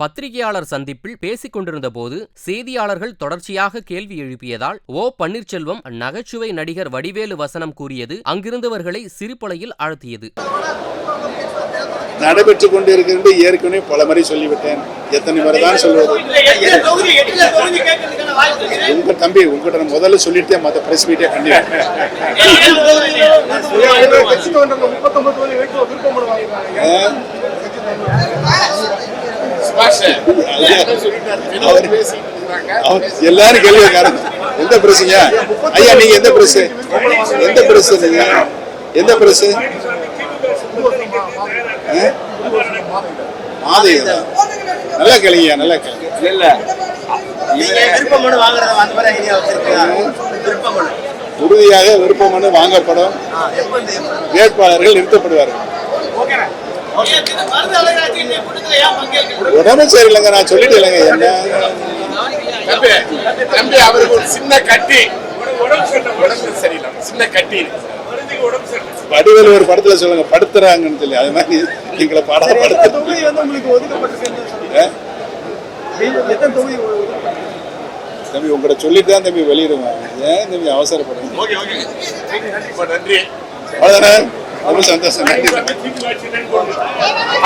பத்திரிகையாளர் சந்திப்பில் பேசிக் கொண்டிருந்த போது செய்தியாளர்கள் தொடர்ச்சியாக கேள்வி எழுப்பியதால் ஓ பன்னீர்செல்வம் நகைச்சுவை நடிகர் வடிவேலு வசனம் கூறியது அங்கிருந்தவர்களை சிரிப்பலையில் ஆழ்த்தியது நடைபெற்று கொண்டு இருக்கின்ற ஏற்கனவே பல முறை சொல்லிவிட்டேன் எத்தனை முறை தான் சொல்வது உங்க தம்பி உங்ககிட்ட முதல்ல சொல்லிட்டே மற்ற பிரஸ் மீட்டே அவர் எல்லாரும் கேள்வி. எந்த பிரஸ்ங்க ஐயா நீங்க எந்த பிரஸ் எந்த பிரஸ் நீங்க? எந்த பிரஸ் மாதையா நல்லா கேளுங்க நல்லா கேளுங்க. இல்ல நீங்க விருப்ப மனு வாங்குறத அந்த மாதிரி ஐடியா வச்சிருக்கீங்க. விருப்ப மனு உறுதியாக விருப்ப மனு வாங்கப்படும்? வேட்பாளர்கள் நிறுத்தப்படுவார்கள். உடம்பு சரியில்லைங்க நான் சொல்லிட்டு இல்லைங்க என்ன? தம்பி தம்பி அவருக்கு ஒரு சின்ன கட்டி. உடம்பு சரியில்லை சின்ன கட்டி. வடிவேலு ஒரு படத்துல சொல்லுங்க படுத்துறாங்கன்னு சொல்லி. அது மாதிரி எங்களை படம் படுத்து தம்பி உங்கள்கிட்ட சொல்லிட்டு தான் தம்பி வெளியிடுவேன். ஏன் தம்பி அவசரப்படுங்க ஓகே ஓகே. ரொம்ப நன்றி. அவ்வளோதானே ரொம்ப சந்தோஷம். நன்றி